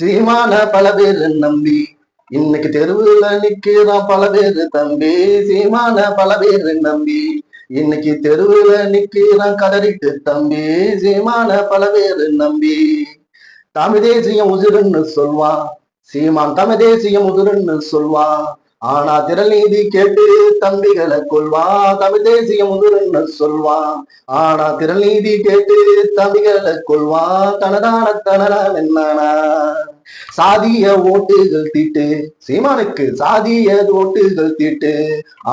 சீமான பல பேர் நம்பி. இன்னைக்கு தெருவுல நிக்கிறான் பல பேரு தம்பி. சீமான பல பேர் நம்பி. இன்னைக்கு தெருவுல நிக்கிறான் கதறிட்டு தம்பி. சீமான பல பேர் நம்பி. தமிழ் தேசியம் உதிருன்னு சொல்வான். சீமான் தமிழ் தேசியம் உதிருன்னு சொல்வான். ஆனா திறநீதி கேட்டு தம்பிகளை கொள்வா தமிழ் தேசிய முதுரன்னு சொல்வான் ஆனா திறநீதி கேட்டு தம்பிகளை கொள்வா தனதான தனதான் என்னானா. சாதிய ஓட்டுகள் தீட்டு சீமானுக்கு சாதிய ஓட்டுகள் தீட்டு.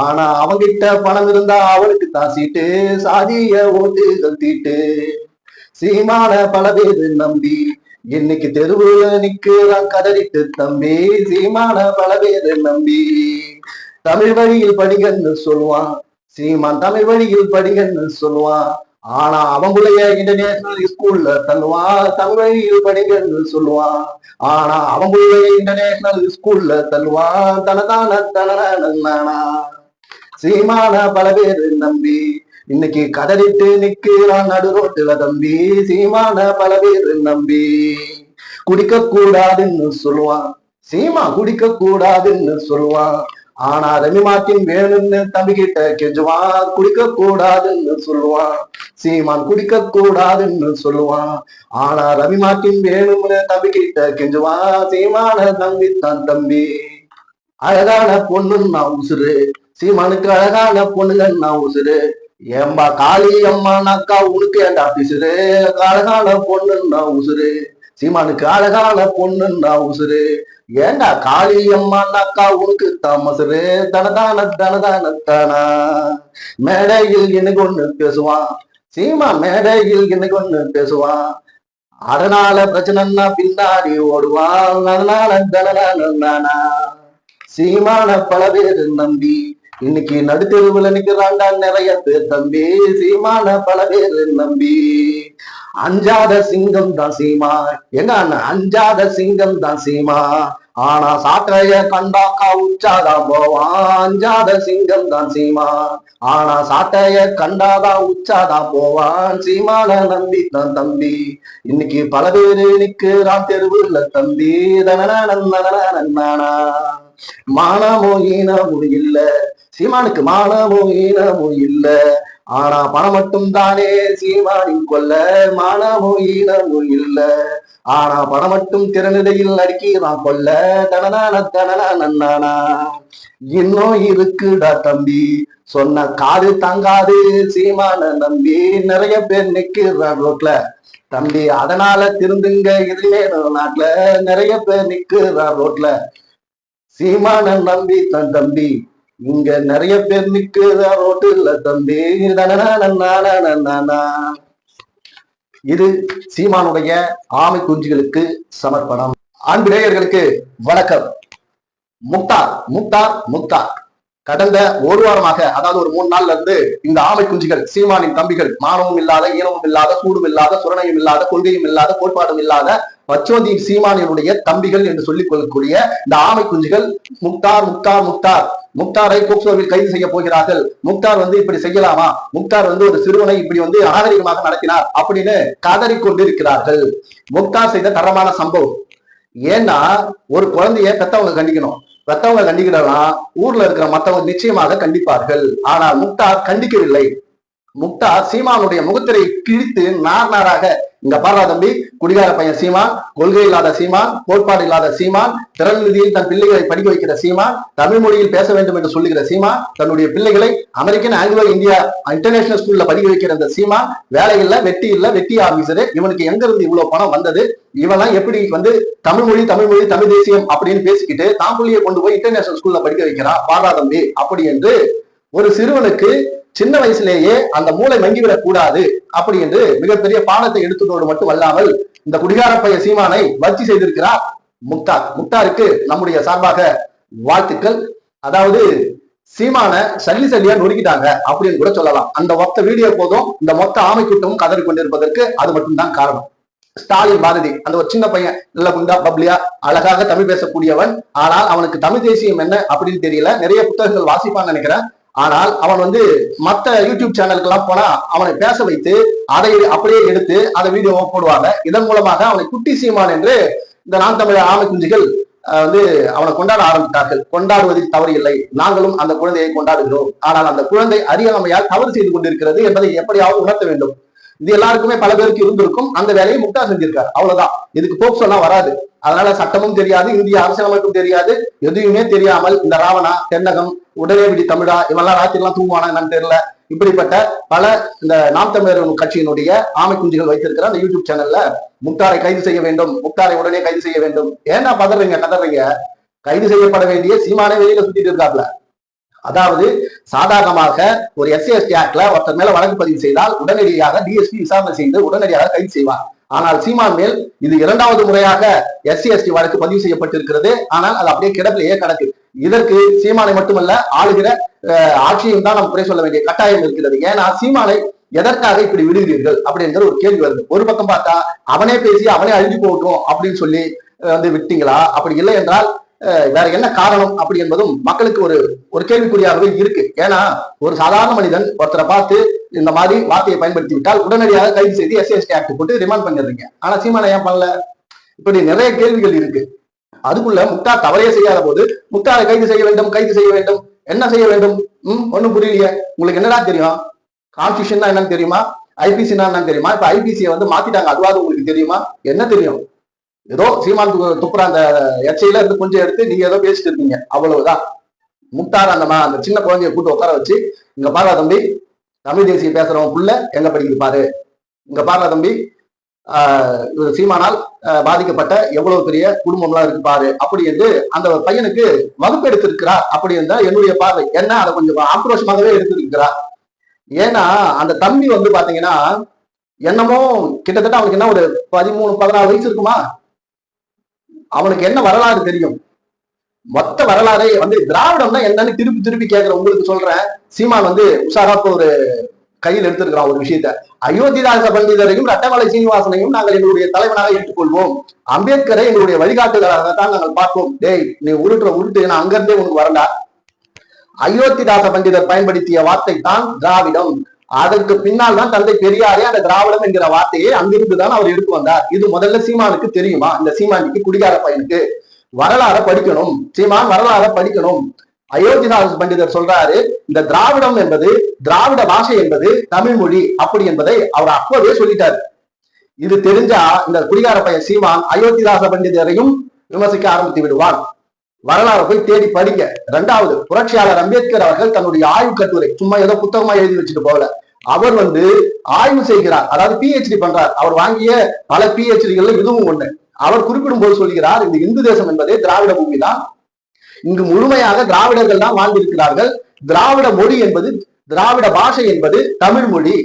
ஆனா அவங்கிட்ட பணம் இருந்தா அவனுக்கு தான் சீட்டு சாதிய ஓட்டுகள் தீட்டு. சீமான பல பேரு நம்பி இன்னைக்கு தெருவுல நிக்கிறான் கதறிட்டு தம்பி. சீமான பல பேரு நம்பி தமிழ் வழியில் படிகன்னு சொல்லுவான். சீமான் தமிழ் வழியில் படிகன்னு சொல்லுவான். ஆனா அவங்களுடைய இன்டர்நேஷனல் ஸ்கூல்ல தள்ளுவான். தமிழ் வழியில் படிகன்னு சொல்லுவான். ஆனா அவங்களுடைய இன்டர்நேஷனல் ஸ்கூல்ல தள்ளுவான். தனதான தனதானா சீமான பல பேரு நம்பி இன்னைக்கு கதறிட்டு நிக்கிறான் நடு ரோட்டுல தம்பி. சீமான பல பேரு நம்பி. குடிக்க கூடாதுன்னு சொல்லுவான். சீமா குடிக்க கூடாதுன்னு சொல்லுவான். ஆனா ரவி மார்ட்டின் வேணும்னு தம்பி கிட்ட கெஞ்சுவான். குடிக்க கூடாதுன்னு சொல்லுவான். சீமான் குடிக்க கூடாதுன்னு சொல்லுவான். ஆனா ரவி மார்ட்டின் வேணும்னு தம்பி கிட்ட கெஞ்சுவான். சீமான தம்பி தான் தம்பி. அழகான பொண்ணுன்னா உசுரு சீமானுக்கு அழகான பொண்ணுங்கன்னா உசுரு ஏம்பா காளி அம்மானாக்கா உனக்கு ஏண்டா பிசுரு அழகான பொண்ணுன்னா உசுரு சீமானுக்கு அழகான பொண்ணுன்னா உசுரு ஏண்டா காளி அம்மானாக்கா உனக்கு தாமசுரு தனதான தனதான தானா? மேடையில் எனக்கு ஒண்ணு பேசுவான்? சீமா மேடையில் எனக்கு ஒண்ணு பேசுவான்? அதனால பிரச்சனைன்னா பின்னாடி ஓடுவான். அதனால தனதான தானா? சீமான பல பேரு நம்பி இன்னைக்கு நடுத்தெருவுல நிக்கிறாண்டா நிறைய பேர் தம்பி. சீமான பல பேரு நம்பி. அஞ்சாத சிங்கம் தான் சீமா. எங்க அண்ணன் அஞ்சாத சிங்கம் தான் சீமா. ஆனா சாட்டைய கண்டாக்கா உச்சாதான் போவான் அஞ்சாத சிங்கம் தான் சீமா. ஆனா சாட்டைய கண்டாதான் உச்சாதான் போவான் சீமான நம்பி தான் தம்பி. இன்னைக்கு பல பேரு நிக்கிறான் தெருவுல தம்பி. தனனா மானமோ ஈனமோ இல்ல. சீமானுக்கு மானமோ ஈனமோ இல்ல. ஆனா பணம் மட்டும் தானே சீமானின் கொல்ல. மானமோ ஈனமோ இல்ல. ஆனா பணம் மட்டும் திறனிடையில் அடிக்கிறான் கொல்ல. தனதான தனனா நன்னானா இன்னும் இருக்குடா தம்பி. சொன்ன காது தங்காது சீமான நம்பி. நிறைய பேர் நிக்கிறான் ரோட்ல. தம்பி அதனால திருந்துங்க. இதுலயே நாட்டுல. நிறைய பேர் நிக்கிறான் ரோட்ல. சீமான நம்பி தன் தம்பி. இங்க நிறைய பேர் நிக்குதா ரோட்டுல தம்பி. இது சீமானுடைய ஆமை குஞ்சுகளுக்கு சமர்ப்பணம். அன்பிடையர்களுக்கு வணக்கம். முக்தார் முக்தார் முக்தார். கடந்த ஒரு வாரமாக அதாவது ஒரு மூணு நாள்ல இருந்து இந்த ஆமை குஞ்சுகள் சீமானின் தம்பிகள் மானமும் இல்லாத ஈனமும் இல்லாத சூடும் இல்லாத சுரணையும் இல்லாத கொள்கையும் இல்லாத கோட்பாடும் இல்லாத பச்சோதி சீமானியனுடைய தம்பிகள் என்று சொல்லிக் கொள்ளக்கூடிய இந்த ஆமை குஞ்சுகள் முக்தார் முக்தார் முக்தார். முக்தாரை போக்சோவில் கைது செய்ய போகிறார்கள். முக்தார் வந்து இப்படி செய்யலாமா? முக்தார் வந்து ஒரு சிறுவனை இப்படி வந்து அநாகரிகமாக நடத்தினார் அப்படின்னு கதறி கொண்டிருக்கிறார்கள். முக்தார் செய்த தரமான சம்பவம். ஏன்னா ஒரு குழந்தைய பெத்தவங்க கண்டிக்கணும். பெத்தவங்க கண்டிக்கிறலாம் ஊர்ல இருக்கிற மத்தவங்க நிச்சயமாக கண்டிப்பார்கள். ஆனால் முக்தார் கண்டிக்கவில்லை. முக்தார் சீமானுடைய முகத்திரை கிழித்து நார் நாராக இங்க பாரா தம்பி குடிகார பையன் சீமான் கொள்கை இல்லாத சீமான் கோட்பாடு இல்லாத சீமான் திறன் நிதியில் தன் பிள்ளைகளை படிக்க வைக்கிற சீமான் தமிழ் மொழியில் பேச வேண்டும் என்று சொல்லுகிற சீமான் தன்னுடைய பிள்ளைகளை அமெரிக்கன் ஆங்கிலோ இந்தியா இன்டர்நேஷனல் ஸ்கூல்ல படிக்க வைக்கிற அந்த சீமான் வேலை இல்ல வெட்டி இல்ல வெட்டி ஆபீசரு இவனுக்கு எங்க இருந்து இவ்வளவு பணம் வந்தது? இவெல்லாம் எப்படி வந்து தமிழ் மொழி தமிழ் மொழி தமிழ் தேசியம் அப்படின்னு பேசிக்கிட்டு தாம்புள்ளியை கொண்டு போய் இன்டர்நேஷனல் ஸ்கூல்ல படிக்க வைக்கிறான். பாரா தம்பி அப்படி என்று ஒரு சிறுவனுக்கு சின்ன வயசுலேயே அந்த மூளை மங்கிவிடக் கூடாது அப்படி என்று மிகப்பெரிய பாடத்தை எடுத்ததோடு மட்டும் அல்லாமல் இந்த குடிகார பைய சீமானை வச்சு செய்திருக்கிறார் முக்தார். முக்தாருக்கு நம்முடைய சார்பாக வாழ்த்துக்கள். அதாவது சீமான சல்லி சல்லியா நொறுக்கிட்டாங்க அப்படின்னு கூட சொல்லலாம். அந்த மொத்த வீடியோ போதும் இந்த மொத்த ஆமை கூட்டமும் கதறி கொண்டிருப்பதற்கு அது மட்டும்தான் காரணம். ஸ்டாலின் பாரதி அந்த ஒரு சின்ன பையன் நல்ல குண்டா பப்ளியா அழகாக தமிழ் பேசக்கூடியவன். ஆனால் அவனுக்கு தமிழ் தேசியம் என்ன அப்படின்னு தெரியல. நிறைய புத்தகங்கள் வாசிப்பான்னு நினைக்கிறேன். ஆனால் அவன் வந்து மத்த யூடியூப் சேனலுக்கு எல்லாம் போனா அவனை பேச வைத்து அதை அப்படியே எடுத்து அதை வீடியோவை போடுவாங்க. இதன் மூலமாக அவனை குட்டி சீமான் என்று இந்த நான் தமிழர் ஆமை குஞ்சுகள் வந்து அவனை கொண்டாட ஆரம்பித்தார்கள். கொண்டாடுவதில் தவறு இல்லை. நாங்களும் அந்த குழந்தையை கொண்டாடுகிறோம். ஆனால் அந்த குழந்தை அறியாமையால் தவறு செய்து கொண்டிருக்கிறது என்பதை எப்படியாவது உணர்த்த வேண்டும். இது எல்லாருக்குமே பல பேருக்கு இருந்திருக்கும். அந்த வேலையை முக்தா செஞ்சிருக்காரு. அவ்வளவுதான். இதுக்கு போக்ஸ் எல்லாம் வராது. அதனால சட்டமும் தெரியாது இந்திய அரசியலமைப்பும் தெரியாது. எதுவுமே தெரியாமல் இந்த ராவணா தென்னகம் உடனே விடி தமிழா இவெல்லாம் ராத்திரி எல்லாம் தூங்குவானா என்னன்னு தெரியல. இப்படிப்பட்ட பல இந்த நாம் தமிழர் கட்சியினுடைய ஆமை குஞ்சுகள் வைத்திருக்கிற அந்த யூடியூப் சேனல்ல முக்தாரை கைது செய்ய வேண்டும். முக்தாரை உடனே கைது செய்ய வேண்டும். ஏன்னா பதறீங்க கதறீங்க? கைது செய்யப்பட வேண்டிய சீமானே வெளியில சுத்திட்டு இருக்காப்ல. அதாவது சாதாரணமாக ஒரு எஸ்சி எஸ்டி ஆக்ட்ல ஒருத்தர் மேல வழக்கு பதிவு செய்தால் உடனடியாக டிஎஸ்பி விசாரணை செய்து உடனடியாக கைது செய்வார். ஆனால் சீமான் மேல் இது இரண்டாவது முறையாக எஸ்சி எஸ்டி வழக்கு பதிவு செய்யப்பட்டிருக்கிறது. ஆனால் அது அப்படியே கிடப்பிலேயே கிடக்கு. இதற்கு சீமானை மட்டுமல்ல ஆளுகிற ஆட்சியும் தான் நாம் குறை சொல்ல வேண்டிய கட்டாயம் இருக்கிறது. ஏன்னா சீமானை எதற்காக இப்படி விடுகிறீர்கள் அப்படிங்கிற ஒரு கேள்வி வருது. ஒரு பக்கம் பார்த்தா அவனே பேசி அவனே அழிஞ்சு போகட்டும் அப்படின்னு சொல்லி வந்து விட்டீங்களா? அப்படி இல்லை என்றால் வேற என்ன காரணம் அப்படி என்பதும் மக்களுக்கு ஒரு ஒரு கேள்விக்குறியாகவே இருக்கு. ஏன்னா ஒரு சாதாரண மனிதன் ஒருத்தரை பார்த்து இந்த மாதிரி வார்த்தையை பயன்படுத்தி விட்டால் உடனடியாக கைது செய்து எஸ்எஸ்டி ஆக்ட் போட்டு ரிமாண்ட் பண்ணிடுறீங்க. ஆனா சீமான ஏன் பண்ணல? இப்படி நிறைய கேள்விகள் இருக்கு. அதுக்குள்ள முக்தார் தவறே செய்யாத போது முக்தாரை கைது செய்ய வேண்டும் கைது செய்ய வேண்டும் என்ன செய்ய வேண்டும்? ம் ஒண்ணும் புரியலையே. உங்களுக்கு என்னடா தெரியும்? கான்ஸ்டியூஷன் என்னன்னு தெரியுமா? ஐபிசி என்னன்னு தெரியுமா? இப்ப ஐபிசியை வந்து மாத்திட்டாங்க. அதுவாது உங்களுக்கு தெரியுமா? என்ன தெரியும்? ஏதோ சீமான் துப்புற அந்த எச்சையில இருந்து கொஞ்சம் எடுத்து நீங்க ஏதோ பேசிட்டு இருக்கீங்க அவ்வளவுதான். முட்டார் அந்த அந்த சின்ன குழந்தைய கூட்டு உட்கார வச்சு இங்க பாரா தம்பி தமிழ் தேசிய பேசுறவன் புள்ள எங்க படிக்குது பாரு. இங்க பாரா தம்பி ஆஹ் சீமானால் பாதிக்கப்பட்ட எவ்வளவு பெரிய குடும்பம்லாம் இருக்கு பாரு. அப்படி என்று அந்த பையனுக்கு வகுப்பு எடுத்திருக்கிறார். அப்படி இருந்தால் என்னுடைய பார்வை. என்ன? அதை கொஞ்சம் ஆக்ரோஷமாகவே எடுத்திருக்கிறார். ஏன்னா அந்த தம்பி வந்து பாத்தீங்கன்னா என்னமோ கிட்டத்தட்ட அவனுக்கு என்ன ஒரு பதிமூணு பதினாறு வயசு இருக்குமா? அவனுக்கு என்ன வரலாறு தெரியும்? மொத்த வரலாறை வந்து திராவிடம்னா என்னன்னு திருப்பி திருப்பி கேட்கிற உங்களுக்கு சொல்றேன். சீமான் வந்து உஷாரா ஒரு கையில் எடுத்திருக்கிறான் ஒரு விஷயத்த. அயோத்திதாச பண்டிதரையும் ரட்டமலை சீனிவாசனையும் நாங்கள் எங்களுடைய தலைவனாக ஏற்றுக்கொள்வோம். அம்பேத்கரை எங்களுடைய வழிகாட்டுதலாக தான் நாங்கள் பார்ப்போம். டேய் நீ உருட்டுற உருட்டு நான் அங்கிருந்தே உனக்கு வரண்டா. அயோத்திதாச பண்டிதர் பயன்படுத்திய வார்த்தை தான் திராவிடம். அதற்கு பின்னால் தான் தந்தை பெரியாரே அந்த திராவிடம் என்கிற வார்த்தையை அங்கிருந்து தான் அவர் எடுத்து வந்தார். இது முதல்ல சீமானுக்கு தெரியுமா? இந்த சீமானுக்கு குடிகார பையனுக்கு. வரலாற படிக்கணும். சீமான் வரலாற படிக்கணும். அயோத்திதாச பண்டிதர் சொல்றாரு இந்த திராவிடம் என்பது திராவிட பாஷை என்பது தமிழ் மொழி அப்படி என்பதை அவர் அப்பவே சொல்லிட்டாரு. இது தெரிஞ்சா இந்த குடிகார பையன் சீமான் அயோத்திதாச பண்டிதரையும் விமர்சிக்க ஆரம்பித்து விடுவான். வரலாறு போய் தேடி படிங்க. ரெண்டாவது புரட்சியாளர் அம்பேத்கர் அவர்கள் தன்னுடைய ஆய்வு கட்டுரை சும்மா ஏதோ புத்தகமா எழுதி வச்சுட்டு போகல. அவர் வந்து ஆய்வு செய்கிறார். அதாவது பிஹெச்டி பண்றார். அவர் வாங்கிய பல பிஹெச்டிகள்ல இதுவும் ஒண்ணு. அவர் குறிப்பிடும் போது சொல்கிறார் இந்த இந்து தேசம் என்பதே திராவிட பூமி தான். இங்கு முழுமையாக திராவிடர்கள் தான் வாழ்ந்திருக்கிறார்கள். திராவிட மொழி என்பது திராவிட பாஷை என்பது தமிழ் மொழி.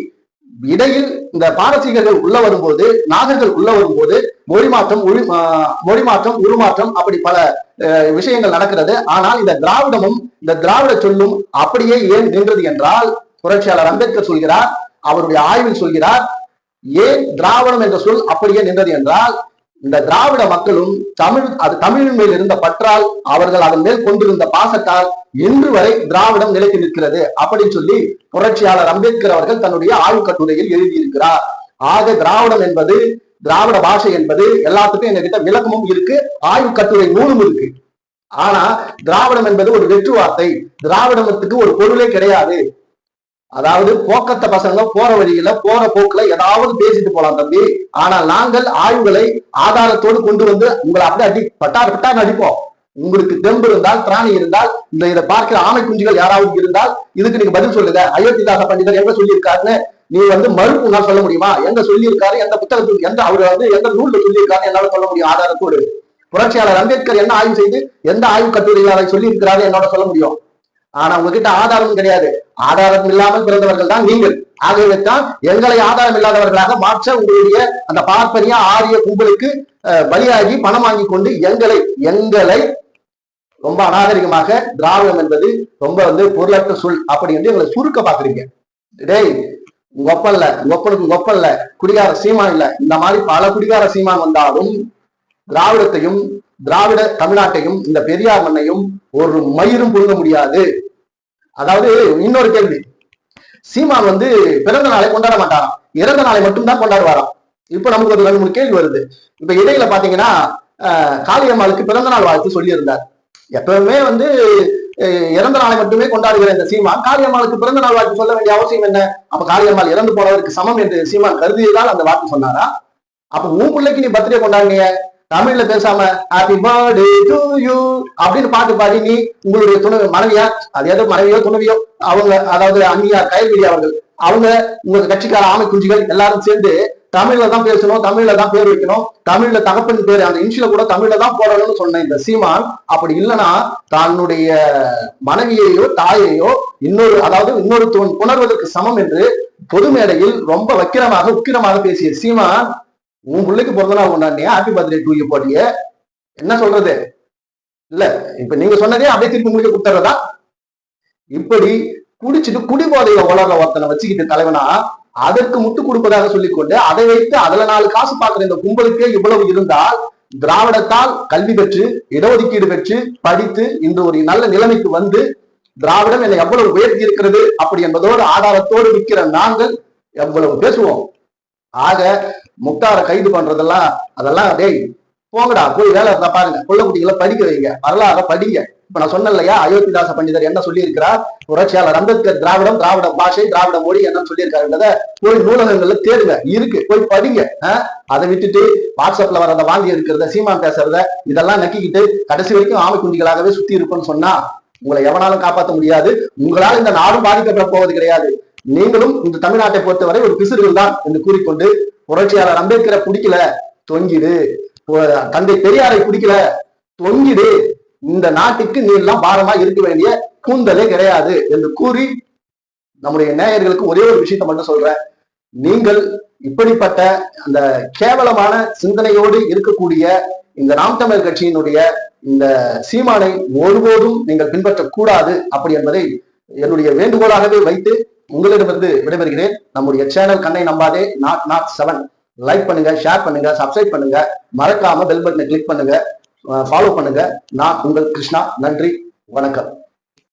இடையில் இந்த பாரசீகர்கள் உள்ள வரும்போது நாகர்கள் உள்ள வரும்போது மொழி மாற்றம் ஒளி மொழி மாற்றம் உருமாற்றம் அப்படி பல விஷயங்கள் நடக்கிறது. ஆனால் இந்த திராவிடமும் இந்த திராவிட சொல்லும் அப்படியே ஏன் நின்றது என்றால் புரட்சியாளர் அம்பேத்கர் சொல்கிறார் அவருடைய ஆய்வில் சொல்கிறார் ஏன் திராவிடம் என்ற சொல் அப்படியே நின்றது என்றால் இந்த திராவிட மக்களும் தமிழ் அது தமிழின் மேல் இருந்த பற்றால் அவர்கள் அதன் மேல் கொண்டிருந்த பாசத்தால் இன்று வரை திராவிடம் நிலைத்து நிற்கிறது. அப்படின்னு சொல்லி புரட்சியாளர் அம்பேத்கர் அவர்கள் தன்னுடைய ஆய்வு கட்டுரையில் எழுதியிருக்கிறார். ஆக திராவிடம் என்பது திராவிட பாஷை என்பது எல்லாத்துக்கும் எங்ககிட்ட விளக்கமும் இருக்கு ஆய்வு கட்டுரை நூலும் இருக்கு. ஆனா திராவிடம் என்பது ஒரு வெற்று வார்த்தை. திராவிடத்துக்கு ஒரு பொருளே கிடையாது. அதாவது போக்கத்த பசங்க போற வழியில போற போக்குல ஏதாவது பேசிட்டு போலாம் தம்பி. ஆனால் நாங்கள் ஆய்வுகளை ஆதாரத்தோடு கொண்டு வந்து உங்களை அப்படியே அடி பட்டார் பட்டார் அடிப்போம். உங்களுக்கு தெம்பு இருந்தால் திராணி இருந்தால் இந்த இதை பார்க்கிற ஆமை குஞ்சுகள் யாராவது இருந்தால் இதுக்கு நீங்க பதில் சொல்லுங்க. அயோத்திதாச பண்டிதர் எங்க சொல்லியிருக்காருன்னு நீ வந்து மறுப்பு உங்களால் சொல்ல முடியுமா? எங்க சொல்லியிருக்காரு? எந்த புத்தகத்தில் எந்த அவர் வந்து எந்த நூல்ல சொல்லியிருக்காரு என்னால சொல்ல முடியும் ஆதாரத்தோடு? புரட்சியாளர் அம்பேத்கர் என்ன ஆய்வு செய்து எந்த ஆய்வு கட்டுரையாளரை அதை சொல்லி என்னோட சொல்ல முடியும்? ஆனா உங்ககிட்ட ஆதாரம் கிடையாது. ஆதாரம் இல்லாமல் பிறந்தவர்கள் தான் நீங்கள். ஆகவே தான் எங்களை ஆதாரம் இல்லாதவர்களாக மாற்ற உங்களுடைய அந்த பார்ப்பனிய ஆரிய கும்பலுக்கு பலியாகி பணம் வாங்கி கொண்டு எங்களை எங்களை ரொம்ப அநாகரிகமாக திராவிடம் என்பது ரொம்ப வந்து பொருளற்ற சொல் அப்படி என்று எங்களை சுருக்க பாக்குறீங்க டேய் உங்க ஒப்பம் உங்க ஒப்பனுக்கு உங்க குடிகார சீமான் இல்ல. இந்த மாதிரி பல குடிகார சீமான் வந்தாலும் திராவிடத்தையும் திராவிட தமிழ்நாட்டையும் இந்த பெரியார் மண்ணையும் ஒரு மயிரும் புழுங்க முடியாது. அதாவது இன்னொரு கேள்வி. சீமான் வந்து பிறந்த நாளை கொண்டாட மாட்டாராம். இறந்த நாளை மட்டும்தான் கொண்டாடுவாராம். இப்ப நமக்கு ஒரு ரெண்டு மூணு கேள்வி வருது. இப்ப இடையில பாத்தீங்கன்னா காளியம்மாளுக்கு பிறந்த நாள் வாழ்த்து சொல்லியிருந்தார். எப்பவுமே வந்து இறந்த நாளை மட்டுமே கொண்டாடுகிற இந்த சீமான் காளியம்மாளுக்கு பிறந்த நாள் வாழ்த்து சொல்ல வேண்டிய அவசியம் என்ன? அப்ப காளியம்மாள் இறந்து போனவருக்கு சமம் என்று சீமான் கருதியதால் அந்த வாக்கு சொன்னாரா? அப்ப உன் பிள்ளைக்கு நீ பர்த்டே கொண்டாடுனீங்க தமிழ்ல பேசாம ஹாப்பி பர்த்டே டு யூ அப்படின்னு பாட்டு பாடி நீ உங்களுடைய துணை மனைவியா அது ஏதோ மனைவியோ துணைவியோ அவங்க அதாவது அந்நியார் கயல்விழி அவர்கள் அவங்க உங்க கட்சிக்கார ஆமை குஞ்சுகள் எல்லாரும் சேர்ந்து தமிழ்ல தான் பேசணும் தமிழ்ல தான் பேர் வைக்கணும் தமிழ்ல தகப்பன் பேர் அந்த இன்ஷில கூட தமிழ்ல தான் போடணும்னு சொன்ன இந்த சீமான் அப்படி இல்லைன்னா தன்னுடைய மனைவியையோ தாயையோ இன்னொரு அதாவது இன்னொரு புணர்வதற்கு சமம் என்று பொது மேடையில் ரொம்ப வக்கிரமாக உக்கிரமாக பேசிய சீமான் உன் பிள்ளைக்கு பிறந்த நாள் கொண்டாடினியா? ஹாப்பி பர்த்டே டூ யூ போட்டிய. என்ன சொல்றது? இல்ல இப்ப நீங்க சொன்னதே அப்படியே திருப்பி முடிக்க கொடுத்துறதா இப்படி குடிச்சிட்டு குடிபோதையில உலக ஒருத்தனை வச்சுக்கிட்டு தலைவனா அதற்கு முட்டு கொடுப்பதாக சொல்லிக்கொண்டு அதை வைத்து அதுல நாலு காசு பார்க்கிற இந்த கும்பலுக்கே இவ்வளவு இருந்தால் திராவிடத்தால் கல்வி பெற்று இடஒதுக்கீடு பெற்று படித்து இன்று ஒரு நல்ல நிலைமைக்கு வந்து திராவிடம் என்னை எவ்வளவு உயர்த்தி இருக்கிறது அப்படி என்பதோடு ஆதாரத்தோடு விற்கிற நாங்கள் எவ்வளவு பேசுவோம். ஆக முக்தாரை கைது பண்றதெல்லாம் அதெல்லாம் டேய் போங்கடா போய் வேலை இருந்தா பாருங்க. பொள்ள குட்டிகளை படிக்க வைங்க. வரலாற படிங்க. இப்ப நான் சொன்ன இல்லையா? அயோத்திதாச பண்டிதர் என்ன சொல்லி இருக்கிறார் புரட்சியாளர் அம்பேத்கர் திராவிடம் திராவிட பாஷை திராவிட மொழி என்னன்னு சொல்லியிருக்காருன்றத போய் நூலகங்கள்ல தேடுங்க. இருக்கு. போய் படிங்க. ஆஹ்? அதை விட்டுட்டு வாட்ஸ்அப்ல வர அந்த வாங்கி இருக்கிறத சீமான் பேசுறத இதெல்லாம் நக்கிக்கிட்டு கடைசி வரைக்கும் ஆமை குண்டிகளாகவே சுத்தி இருக்கும்னு சொன்னா உங்களை எவனாலும் காப்பாற்ற முடியாது. உங்களால் இந்த நாடும் பாதிக்கப்பட போவது கிடையாது. நீங்களும் இந்த தமிழ்நாட்டை பொறுத்தவரை ஒரு பிசுறுகள் தான் என்று கூறிக்கொண்டு புரட்சியாளர் அம்பேத்கரை பிடிக்கல தொங்கிடு. தந்தை பெரியாரை பிடிக்கல தொங்கிடு. இந்த நாட்டுக்கு நீ எல்லாம் பாரமா இருக்க வேண்டிய கூந்தலே கிடையாது என்று கூறி நம்முடைய நேயர்களுக்கு ஒரே ஒரு விஷயத்தை மட்டும் சொல்றேன். நீங்கள் இப்படிப்பட்ட அந்த கேவலமான சிந்தனையோடு இருக்கக்கூடிய இந்த நாம் தமிழர் கட்சியினுடைய இந்த சீமானை ஒருபோதும் நீங்கள் பின்பற்றக்கூடாது அப்படி என்பதை என்னுடைய வேண்டுகோளாகவே வைத்து உங்களிடமிருந்து விடைபெறுகிறேன். நம்முடைய சேனல் கண்ணை நம்பாதே. நாட் நாட் செவன் லைக் பண்ணுங்க ஷேர் பண்ணுங்க சப்ஸ்கிரைப் பண்ணுங்க. மறக்காம பெல் பட்டனை கிளிக் பண்ணுங்க. ஃபாலோ பண்ணுங்க. நான் உங்கள் கிருஷ்ணா. நன்றி. வணக்கம்.